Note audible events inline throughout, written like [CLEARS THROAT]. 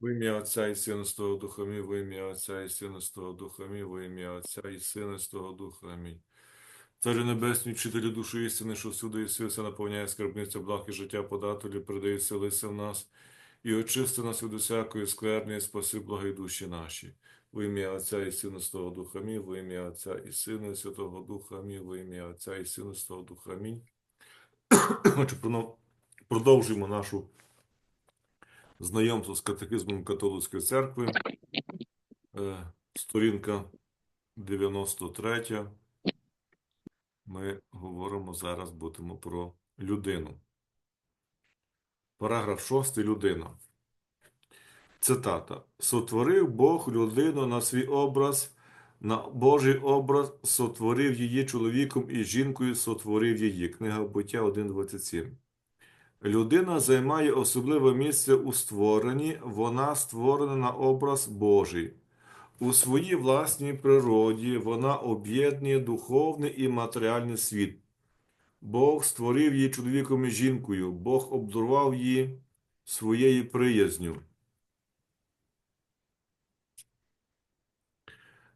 В ім'я Отця і Сина Святого Духа Амінь. В ім'я Отця і Сина Святого Духа Амінь. В ім'я Отця і Сина Святого Духа Амінь. Царю Небесний, вчителю душі істини, що всюди і все наповняє скарбниця благ і життя подателі, передає селися в нас, і очисти нас від усякої скверни, і спаси благі душі наші. В ім'я Отця і Сина Святого Духа Амінь. В ім'я Отця і Сина Святого Духа Амінь. В ім'я Отця і Сина Святого Духа Амінь. Продовжуємо нашу знайомство з катехизмом католицької церкви. Е, Сторінка 93. Ми говоримо зараз будемо про людину. Параграф 6. Людина. Цитата. Сотворив Бог людину на свій образ, на Божий образ сотворив її чоловіком і жінкою сотворив її. Книга Буття 1.27. Людина займає особливе місце у створенні, вона створена на образ Божий. У своїй власній природі вона об'єднує духовний і матеріальний світ. Бог створив її чоловіком і жінкою, Бог обдарував її своєю приязню.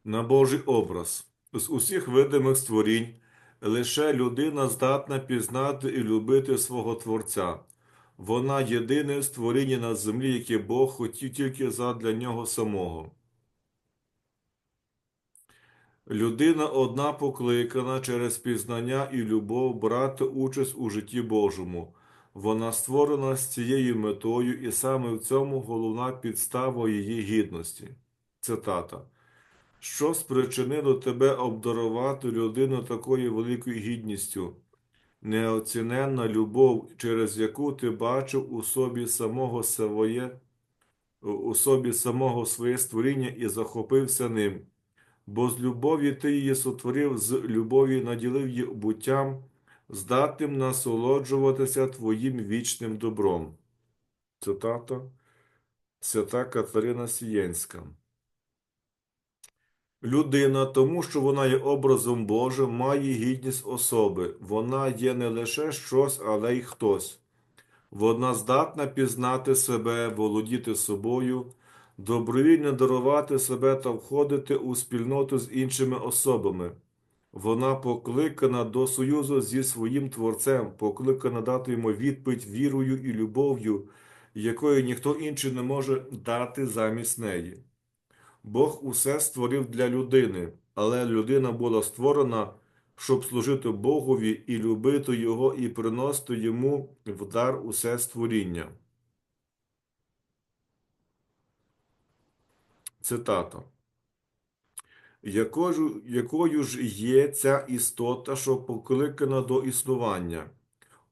На Божий образ. З усіх видимих створінь лише людина здатна пізнати і любити свого Творця. Вона єдине створіння на землі, яке Бог хотів тільки задля нього самого. Людина одна покликана через пізнання і любов брати участь у житті Божому. Вона створена з цією метою, і саме в цьому головна підстава її гідності. Цитата. Що спричинило тебе обдарувати людину такою великою гідністю? Неоціненна любов, через яку ти бачив у собі самого своє, у собі самого своє створіння і захопився ним бо з любові ти її сотворив, з любові наділив її буттям, здатним насолоджуватися твоїм вічним добром. Цитата Свята Катерина Сієнська. Людина, тому що вона є образом Божим, має гідність особи. Вона є не лише щось, але й хтось. Вона здатна пізнати себе, володіти собою, добровільно дарувати себе та входити у спільноту з іншими особами. Вона покликана до союзу зі своїм Творцем, покликана дати йому відповідь вірою і любов'ю, якої ніхто інший не може дати замість неї. Бог усе створив для людини, але людина була створена, щоб служити Богові і любити Його, і приносити йому в дар усе створіння. Цитата. Якою, якою ж є ця істота, що покликана до існування,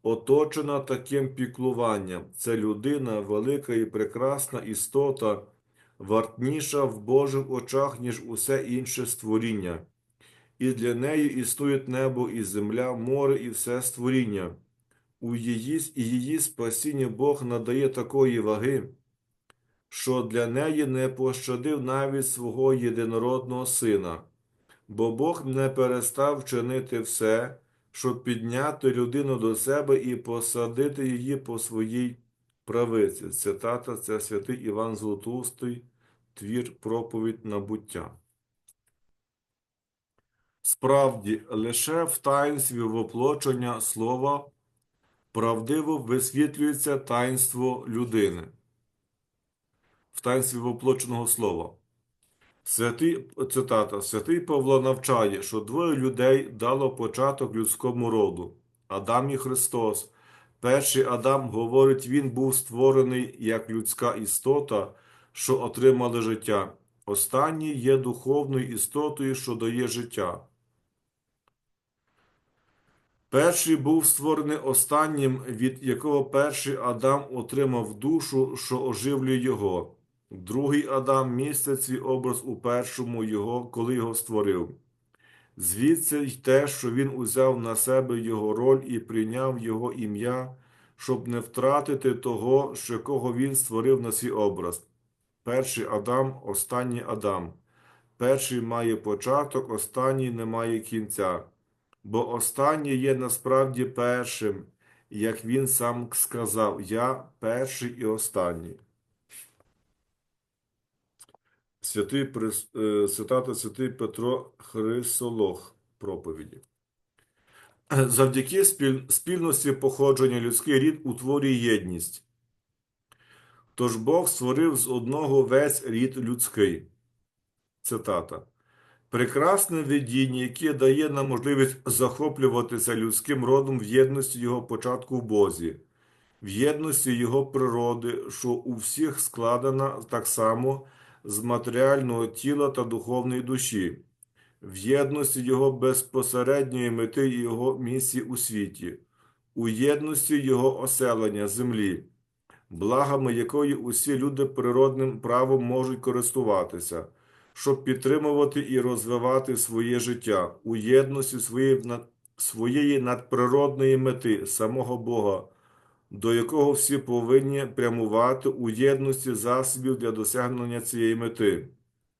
оточена таким піклуванням, це людина, велика і прекрасна істота, вартніша в Божих очах, ніж усе інше створіння, і для неї існують небо і земля, море і все створіння. У її, і її спасіння Бог надає такої ваги що для неї не пощадив навіть свого єдинородного сина, бо Бог не перестав чинити все, щоб підняти людину до себе і посадити її по своїй правиці. Цитата це святий Іван Златоустий, твір проповідь на буття. Справді, лише в таїнстві воплочення слова правдиво висвітлюється таїнство людини в таїнстві воплоченого слова. Святий, цитата, Святий Павло навчає, що двоє людей дало початок людському роду Адам і Христос. Перший Адам говорить, він був створений як людська істота, що отримала життя. Останній є духовною істотою, що дає життя. Перший був створений останнім, від якого перший Адам отримав душу, що оживлює його. Другий Адам містить свій образ у першому його, коли його створив. Звідси й те, що він узяв на себе його роль і прийняв його ім'я, щоб не втратити того, що кого він створив на свій образ. Перший Адам, останній Адам. Перший має початок, останній не має кінця. Бо останній є насправді першим, як він сам сказав, я перший і останній. Святий е, цитата Святий Петро Хрисолог проповіді. Завдяки спільності походження людський рід утворює єдність. Тож Бог створив з одного весь рід людський. Цитата. Прекрасне видіння, яке дає нам можливість захоплюватися людським родом в єдності його початку в Бозі, в єдності його природи, що у всіх складена так само з матеріального тіла та духовної душі, в єдності його безпосередньої мети і його місії у світі, у єдності його оселення землі, благами якої усі люди природним правом можуть користуватися, щоб підтримувати і розвивати своє життя у єдності своєї, надприродної мети, самого Бога, до якого всі повинні прямувати у єдності засобів для досягнення цієї мети,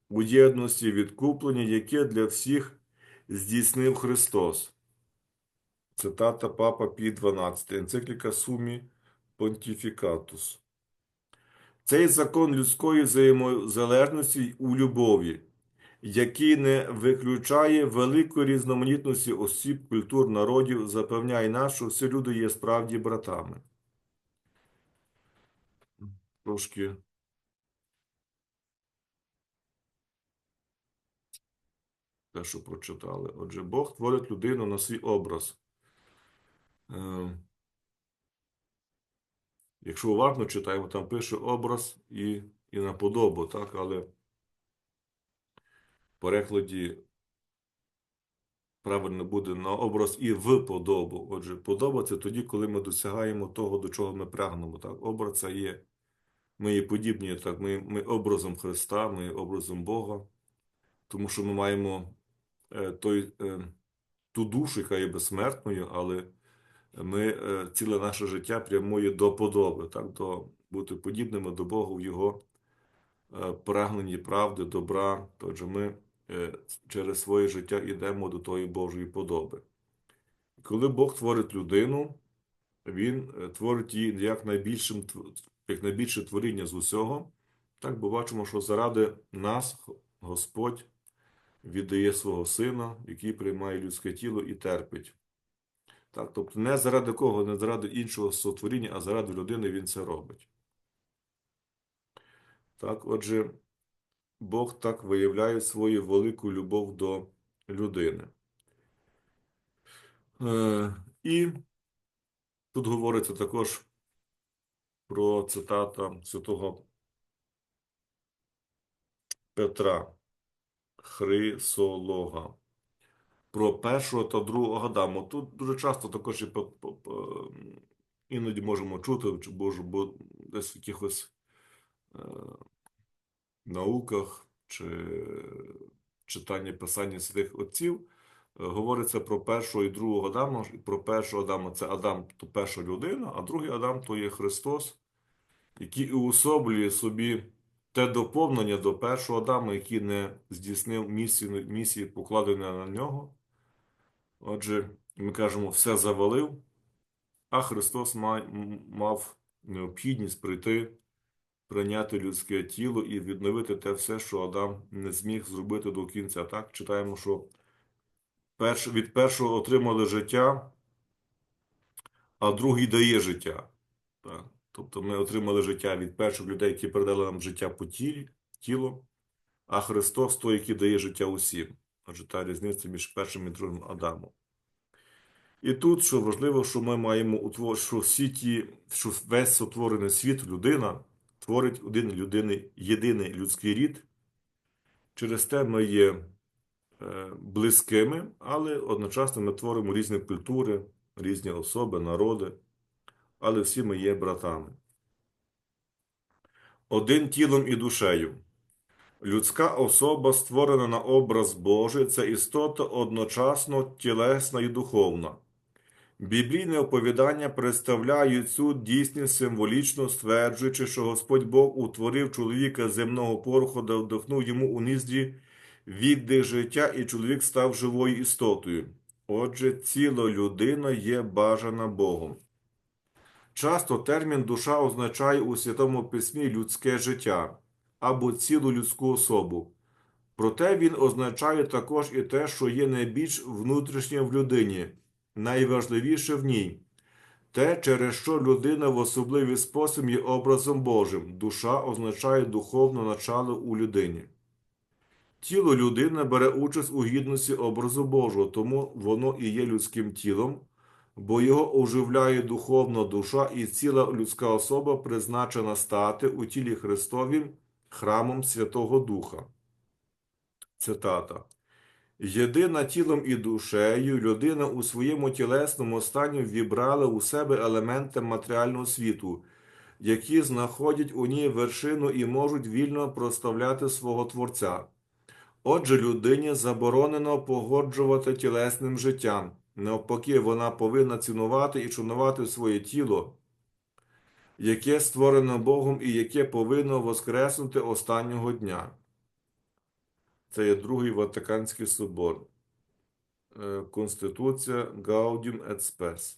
у єдності відкуплення, яке для всіх здійснив Христос. Цитата Папа Пій 12, енцикліка Сумі Понтіфікатус. Цей закон людської взаємозалежності у любові, який не виключає великої різноманітності осіб, культур, народів, запевняє нас, що всі люди є справді братами. Трошки те, що прочитали. Отже, Бог творить людину на свій образ. Е, Якщо уважно читаємо, там пише образ і, і на подобу, так, але в перекладі правильно буде на образ і в подобу. Отже, подоба це тоді, коли ми досягаємо того, до чого ми прагнемо. Так? Образ це є. Ми є подібні, так, ми, ми образом Христа, ми є образом Бога, тому що ми маємо е, той, е, ту душу, яка є безсмертною, але ми е, ціле наше життя прямує до подоби, так, до бути подібними до Бога в Його е, прагненні правди, добра. Тож ми е, через своє життя йдемо до тої Божої подоби. Коли Бог творить людину, Він е, творить її як найбільшим, як найбільше творіння з усього. Так, бо бачимо, що заради нас Господь віддає свого Сина, який приймає людське тіло і терпить. Так, тобто не заради кого, не заради іншого сотворіння, а заради людини він це робить. Так, отже, Бог так виявляє свою велику любов до людини. Е, і тут говориться також про цитата святого Петра Хрисолога про першого та другого Адаму. Тут дуже часто також і по, іноді можемо чути, чи бо десь в якихось е, науках чи читанні писання святих отців говориться про першого і другого Адама. Про першого Адама це Адам, то перша людина, а другий Адам то є Христос, який уособлює собі те доповнення до першого Адама, який не здійснив місії, місії покладеної на нього. Отже, ми кажемо, все завалив, а Христос мав необхідність прийти, прийняти людське тіло і відновити те все, що Адам не зміг зробити до кінця. Так, читаємо, що перш, від першого отримали життя, а другий дає життя. Так. Тобто ми отримали життя від перших людей, які передали нам життя по тілі, тіло, а Христос той, який дає життя усім. Отже, та різниця між першим і другим Адамом. І тут, що важливо, що ми маємо що всі ті, що весь сотворений світ, людина, творить один людини, єдиний людський рід. Через те ми є близькими, але одночасно ми творимо різні культури, різні особи, народи, але всі ми є братами. Один тілом і душею. Людська особа, створена на образ Божий, це істота одночасно тілесна і духовна. Біблійне оповідання представляють цю дійсність символічно, стверджуючи, що Господь Бог утворив чоловіка земного пороху та вдохнув йому у ніздрі віддих життя, і чоловік став живою істотою. Отже, ціла людина є бажана Богом. Часто термін душа означає у Святому Письмі людське життя або цілу людську особу. Проте він означає також і те, що є найбільш внутрішнє в людині, найважливіше в ній, те, через що людина в особливий спосіб є образом Божим. Душа означає духовне начало у людині. Тіло людини бере участь у гідності образу Божого, тому воно і є людським тілом, бо його оживляє духовна душа і ціла людська особа призначена стати у тілі Христовім храмом Святого Духа. Цитата. Єдина тілом і душею людина у своєму тілесному стані вібрала у себе елементи матеріального світу, які знаходять у ній вершину і можуть вільно проставляти свого Творця. Отже, людині заборонено погоджувати тілесним життям. Навпаки, вона повинна цінувати і шанувати своє тіло, яке створене Богом і яке повинно воскреснути останнього дня. Це є Другий Ватиканський собор. Е, Конституція Gaudium et Spes.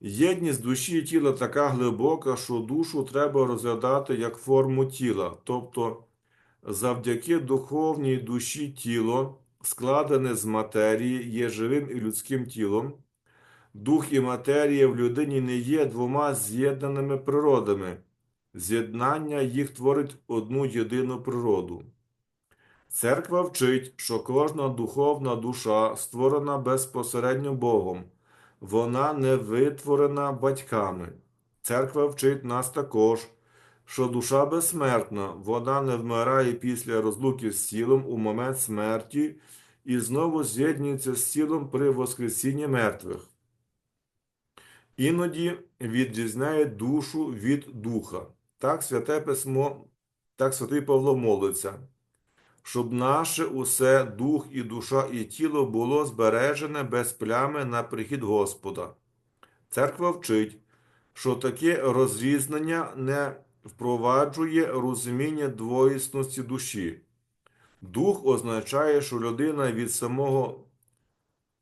Єдність душі і тіла така глибока, що душу треба розглядати як форму тіла, тобто завдяки духовній душі тіло, складене з матерії, є живим і людським тілом. Дух і матерія в людині не є двома з'єднаними природами. З'єднання їх творить одну єдину природу. Церква вчить, що кожна духовна душа створена безпосередньо Богом, вона не витворена батьками. Церква вчить нас також, що душа безсмертна, вона не вмирає після розлуки з тілом у момент смерті і знову з'єднується з тілом при воскресінні мертвих. Іноді відрізняє душу від духа. Так святе письмо, так святий Павло молиться щоб наше усе дух і душа і тіло було збережене без плями на прихід Господа. Церква вчить, що таке розрізнення не впроваджує розуміння двоїсності душі. Дух означає, що людина від самого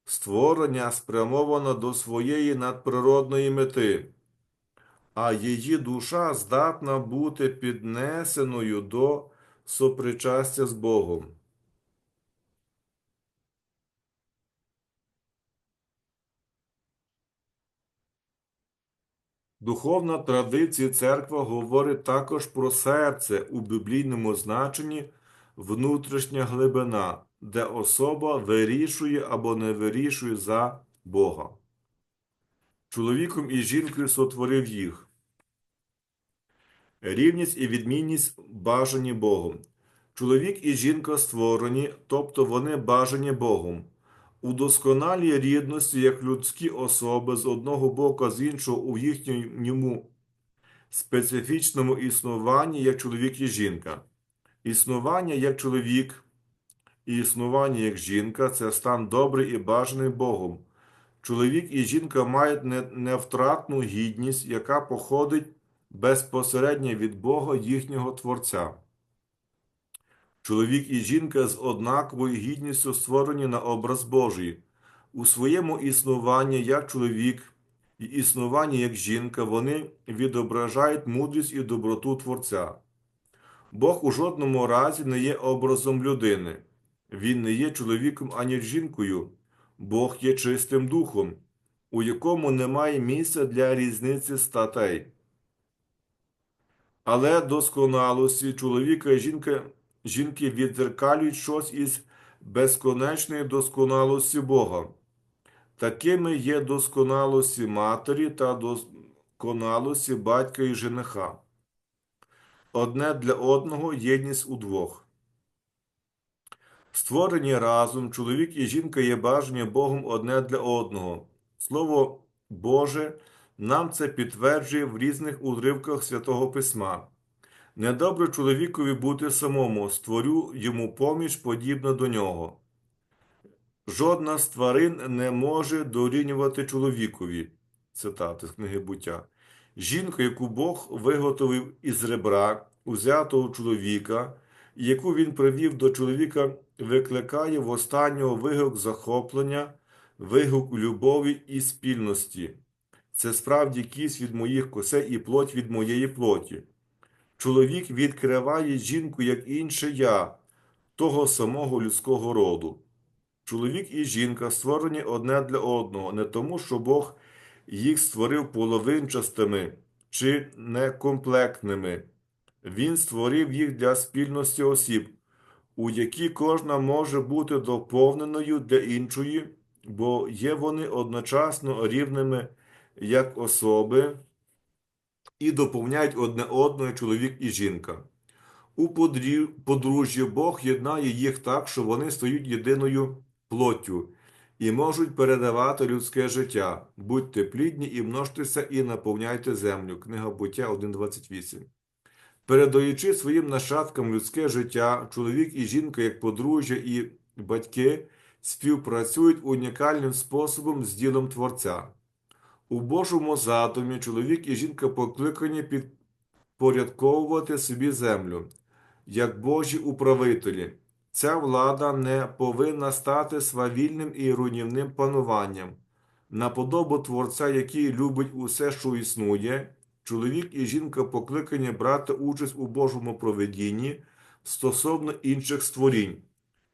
створення спрямована до своєї надприродної мети, а її душа здатна бути піднесеною до сопричастя з Богом. Духовна традиція церква говорить також про серце у біблійному значенні внутрішня глибина, де особа вирішує або не вирішує за Бога. Чоловіком і жінкою сотворив їх. Рівність і відмінність бажані Богом. Чоловік і жінка створені, тобто вони бажані Богом. У досконалій рідності як людські особи з одного боку, а з іншого у їхньому специфічному існуванні як чоловік і жінка. Існування як чоловік і існування як жінка це стан добрий і бажаний Богом. Чоловік і жінка мають невтратну гідність, яка походить безпосередньо від Бога їхнього Творця. Чоловік і жінка з однаковою гідністю створені на образ Божий. У своєму існуванні як чоловік і існуванні як жінка вони відображають мудрість і доброту Творця. Бог у жодному разі не є образом людини, Він не є чоловіком ані жінкою, Бог є чистим духом, у якому немає місця для різниці статей. Але досконалості чоловіка і жінка, жінки відзеркалюють щось із безконечної досконалості Бога. Такими є досконалості матері та досконалості батька і жениха. Одне для одного єдність удвох. Створені разом чоловік і жінка є бажані Богом одне для одного. Слово Боже нам це підтверджує в різних уривках святого Письма. Недобре чоловікові бути самому, створю йому поміч подібно до нього. Жодна з тварин не може дорівнювати чоловікові. Цитати з книги буття. Жінка, яку Бог виготовив із ребра, узятого чоловіка, яку він привів до чоловіка, викликає в останнього вигук захоплення, вигук любові і спільності. це справді кість від моїх костей і плоть від моєї плоті. Чоловік відкриває жінку, як інше я, того самого людського роду. Чоловік і жінка створені одне для одного, не тому, що Бог їх створив половинчастими чи некомплектними. Він створив їх для спільності осіб, у які кожна може бути доповненою для іншої, бо є вони одночасно рівними як особи і доповняють одне одного чоловік і жінка. У подружжі Бог єднає їх так, що вони стають єдиною плоттю і можуть передавати людське життя. Будьте плідні і множтеся, і наповняйте землю. Книга Буття 1.28. Передаючи своїм нащадкам людське життя, чоловік і жінка, як подружжя і батьки, співпрацюють унікальним способом з ділом Творця. У Божому задумі чоловік і жінка покликані підпорядковувати собі землю, як Божі управителі. Ця влада не повинна стати свавільним і руйнівним пануванням. На подобу Творця, який любить усе, що існує, чоловік і жінка покликані брати участь у Божому проведінні стосовно інших створінь.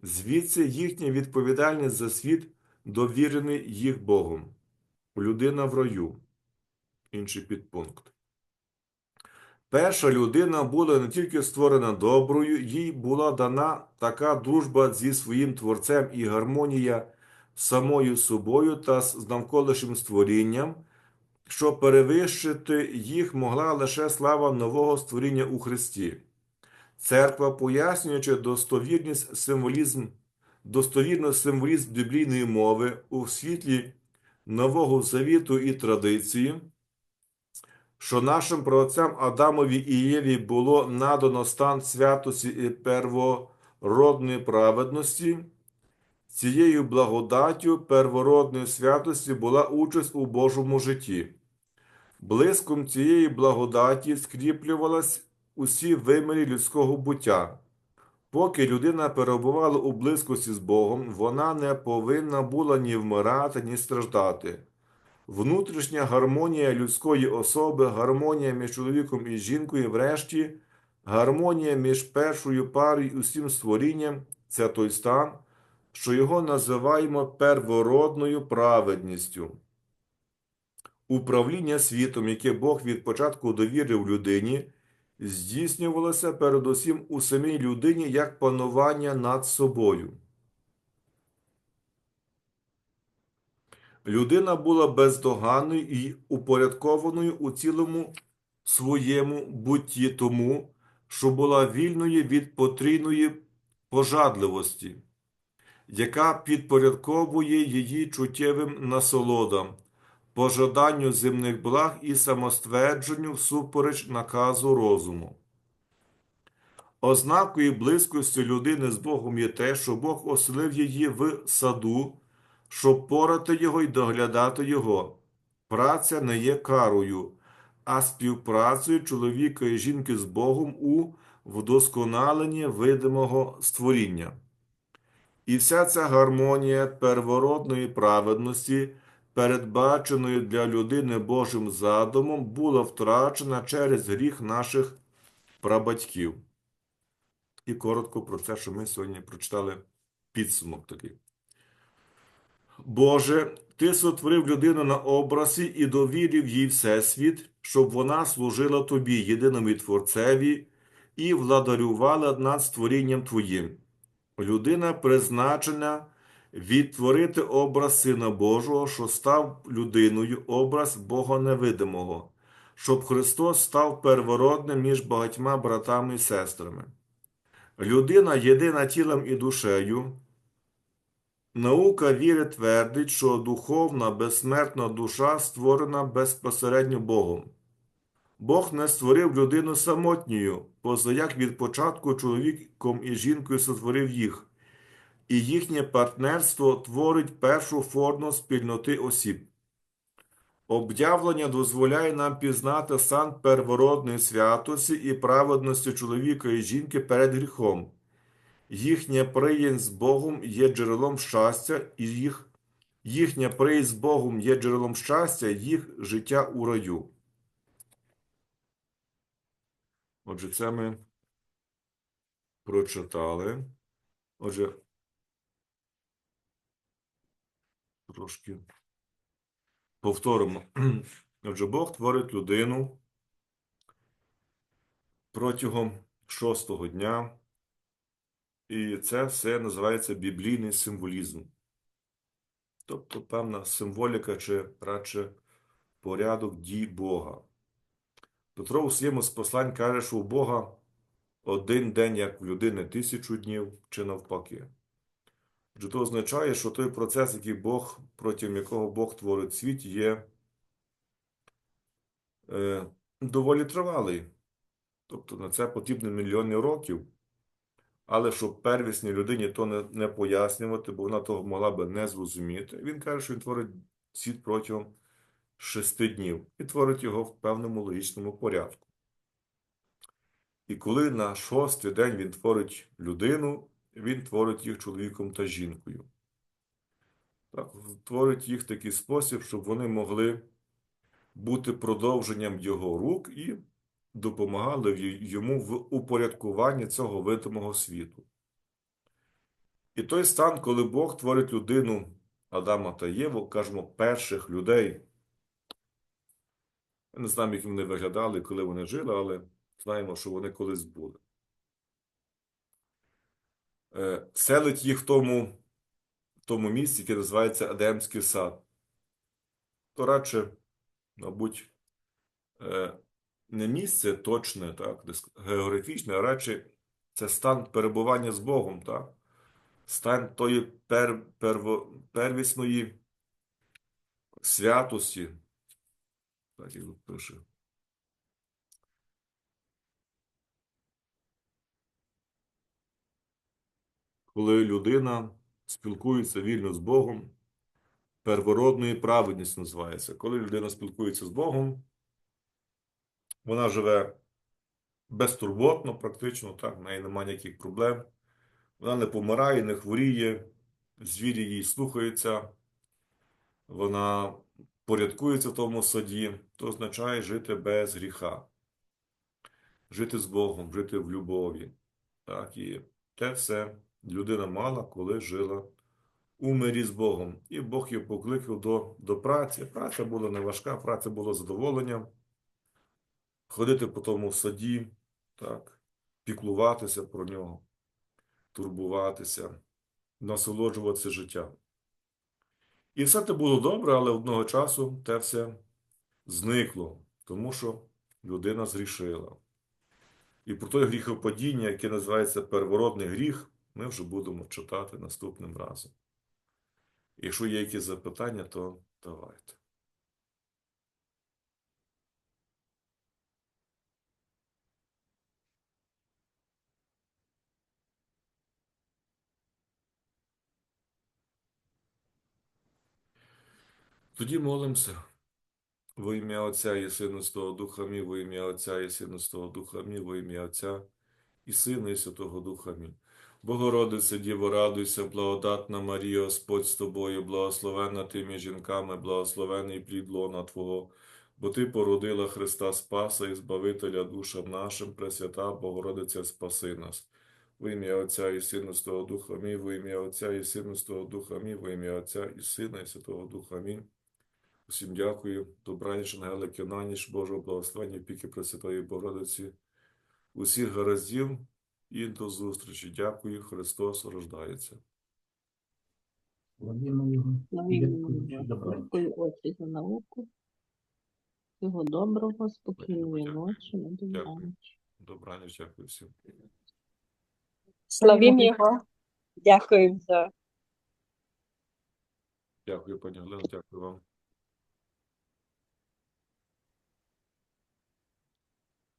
Звідси їхня відповідальність за світ довірений їх Богом. Людина в раю. Інший підпункт. Перша людина була не тільки створена доброю, їй була дана така дружба зі своїм творцем і гармонія самою собою та з навколишнім створінням, що перевищити їх могла лише слава нового створіння у Христі. Церква, пояснюючи достовірність символізм, достовірно символізм біблійної мови у світлі Нового Завіту і традиції, що нашим праотцям Адамові і Єві було надано стан святості і первородної праведності, цією благодаттю первородної святості була участь у Божому житті. Блиском цієї благодаті скріплювалась усі вимірі людського буття. Поки людина перебувала у близькості з Богом, вона не повинна була ні вмирати, ні страждати. Внутрішня гармонія людської особи, гармонія між чоловіком і жінкою, врешті, гармонія між першою парою і усім створінням це той стан, що його називаємо первородною праведністю. Управління світом, яке Бог від початку довірив людині, здійснювалося передусім у самій людині як панування над собою. Людина була бездоганною і упорядкованою у цілому своєму бутті тому, що була вільною від потрійної пожадливості, яка підпорядковує її чуттєвим насолодам, пожаданню земних благ і самоствердженню всупереч наказу розуму. Ознакою близькості людини з Богом є те, що Бог оселив її в саду, щоб порати його і доглядати його. Праця не є карою, а співпрацею чоловіка і жінки з Богом у вдосконаленні видимого створіння. І вся ця гармонія первородної праведності, передбаченої для людини Божим задумом, була втрачена через гріх наших прабатьків. І коротко про це, що ми сьогодні прочитали підсумок такий. Боже, Ти сотворив людину на образі і довірив їй Всесвіт, щоб вона служила Тобі, єдиному Творцеві, і владарювала над створінням Твоїм. Людина призначена відтворити образ Сина Божого, що став людиною, образ Бога невидимого, щоб Христос став первородним між багатьма братами і сестрами. Людина єдина тілом і душею. Наука віри твердить, що духовна безсмертна душа створена безпосередньо Богом. Бог не створив людину самотньою, позаяк від початку чоловіком і жінкою сотворив їх, і їхнє партнерство творить першу форму спільноти осіб. Об'явлення дозволяє нам пізнати стан первородної святості і праведності чоловіка і жінки перед гріхом. Їхня приязнь з Богом є джерелом щастя і їх їхня приїзд з Богом є джерелом щастя, їх життя у раю. Отже, це ми прочитали. Отже, трошки повторимо. [CLEARS THROAT] Отже, Бог творить людину протягом шостого дня, і це все називається біблійний символізм. Тобто певна символіка чи радше порядок дій Бога. Петро у своєму з послань каже, що у Бога один день, як в людини, тисячу днів, чи навпаки. Отже, то означає, що той процес, який Бог, протягом якого Бог творить світ, є е, доволі тривалий. Тобто на це потрібно мільйони років. Але щоб первісній людині то не, не пояснювати, бо вона того могла би не зрозуміти, він каже, що він творить світ протягом шести днів і творить його в певному логічному порядку. І коли на шостий день він творить людину, він творить їх чоловіком та жінкою. Так, творить їх в такий спосіб, щоб вони могли бути продовженням його рук і допомагали йому в упорядкуванні цього видимого світу. І той стан, коли Бог творить людину Адама та Єву, кажемо, перших людей. Ми не знаємо, як вони виглядали, коли вони жили, але знаємо, що вони колись були. Е, Селить їх в тому, в тому місці, яке називається Едемський сад. То радше, мабуть, е, не місце точне, так, географічне, а радше це стан перебування з Богом, так? Стан тої пер, перво, первісної святості. Так, як пише. Коли людина спілкується вільно з Богом, первородної праведність називається. Коли людина спілкується з Богом, вона живе безтурботно, практично, так, в неї немає ніяких проблем. Вона не помирає, не хворіє, звірі її слухаються, вона порядкується в тому саді, то означає жити без гріха, жити з Богом, жити в любові. Так, і те все людина мала, коли жила у мирі з Богом. І Бог її покликав до, до праці. Праця була не важка, праця була задоволенням. Ходити по тому саді, так, піклуватися про нього, турбуватися, насолоджуватися життям. І все те було добре, але одного часу те все зникло, тому що людина згрішила. І про той гріхопадіння, яке називається первородний гріх, ми вже будемо читати наступним разом. Якщо є якісь запитання, то давайте. Тоді молимося. Во ім'я Отця і Сина Святого Духа Мій, во ім'я Отця і Сина Святого Духа Мій, во ім'я Отця і Сина і Святого Духа Мій. Богородице, Діво, радуйся, благодатна Марія, Господь з тобою, благословенна ти між жінками, благословений плід лона Твого, бо Ти породила Христа Спаса і Збавителя душам нашим, Пресвята Богородиця, спаси нас. Во ім'я Отця і Сина Святого Духа Мій, во ім'я Отця і Сина Святого Духа Мій, во ім'я Отця і Сина і Святого Духа Мій. Усім дякую. Добраніч, Ангелики, на ніч, Божого благословення, піки Пресвятої Богородиці. Усіх гараздів і до зустрічі. Дякую. Христос рождається. Славімо його. Дякую, Отче за науку. Всього доброго, спокійної ночі, добраніч. Добраніч, дякую всім. Славім Його. Дякую за Дякую, пані Олено, дякую вам.